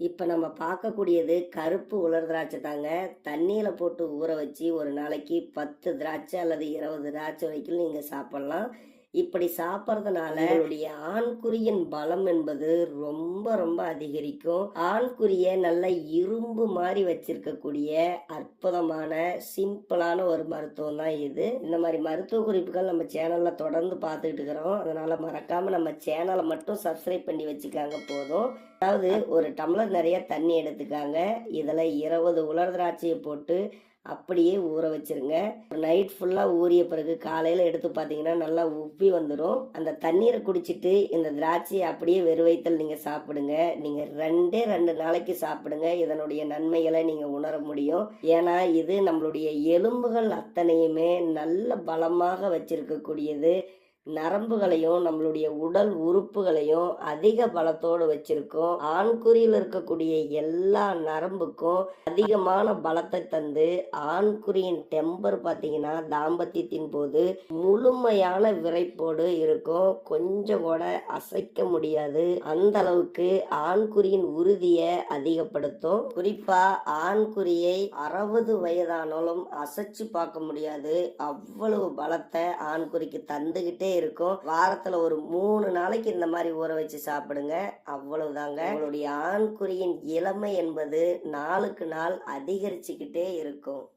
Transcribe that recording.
இப்போ நம்ம பார்க்கக்கூடியது கருப்பு உலர் திராட்சை தாங்க. தண்ணியில் போட்டு ஊற வச்சு ஒரு நாளைக்கு பத்து திராட்சை அல்லது இருபது திராட்சை வரைக்கும் நீங்கள் சாப்பிட்லாம். இப்படி சாப்பிட்றதுனால உங்களுடைய ஆண்குறியின் பலம் என்பது ரொம்ப ரொம்ப அதிகரிக்கும். ஆண்குறியை நல்ல இரும்பு மாதிரி வச்சிருக்கக்கூடிய அற்புதமான சிம்பிளான ஒரு மருத்துவம் தான் இது. இந்த மாதிரி மருத்துவ குறிப்புகள் நம்ம சேனல்ல தொடர்ந்து பார்த்துக்கிட்டு இருக்கிறோம். அதனால மறக்காம நம்ம சேனலை மட்டும் சப்ஸ்கிரைப் பண்ணி வச்சுக்காங்க போதும். அதாவது ஒரு டம்ளர் நிறைய தண்ணி எடுத்துக்காங்க. இதில் இருபது உலர் திராட்சையை போட்டு அப்படியே ஊற வச்சிருங்க. நைட் ஃபுல்லாக ஊறிய பிறகு காலையில் எடுத்து பார்த்தீங்கன்னா நல்லா உப்பி வந்துடும் அந்த தண்ணீரை குடிச்சிட்டு இந்த திராட்சையை அப்படியே வெறுவைத்தல் நீங்கள் சாப்பிடுங்க. நீங்கள் ரெண்டே ரெண்டு நாளைக்கு சாப்பிடுங்க. இதனுடைய நன்மைகளை நீங்கள் உணர முடியும். ஏன்னா இது நம்மளுடைய எலும்புகள் அத்தனையுமே நல்ல பலமாக வச்சிருக்கக்கூடியது. நரம்புகளையும் நம்மளுடைய உடல் உறுப்புகளையும் அதிக பலத்தோடு வச்சிருக்கும். ஆண்குறியில் இருக்கக்கூடிய எல்லா நரம்புக்கும் அதிகமான பலத்தை தந்து ஆண்குறியின் டெம்பர் பார்த்தீங்கன்னா தாம்பத்தியத்தின் போது முழுமையான விரைப்போடு இருக்கும். கொஞ்சம் கூட அசைக்க முடியாது. அந்த அளவுக்கு ஆண்குறியின் உறுதியை அதிகப்படுத்தும். குறிப்பா ஆண்குறியை அறுபது வயதானாலும் அசைச்சு பார்க்க முடியாது. அவ்வளவு பலத்தை ஆண்குறிக்கு தந்துகிட்டே இருக்கும். வாரத்துல ஒரு மூணு நாளைக்கு இந்த மாதிரி ஊற வச்சு சாப்பிடுங்க. அவ்வளவுதாங்க. உங்களுடைய ஆண்குறியின் இளமை என்பது நாளுக்கு நாள் அதிகரிச்சுக்கிட்டே இருக்கும்.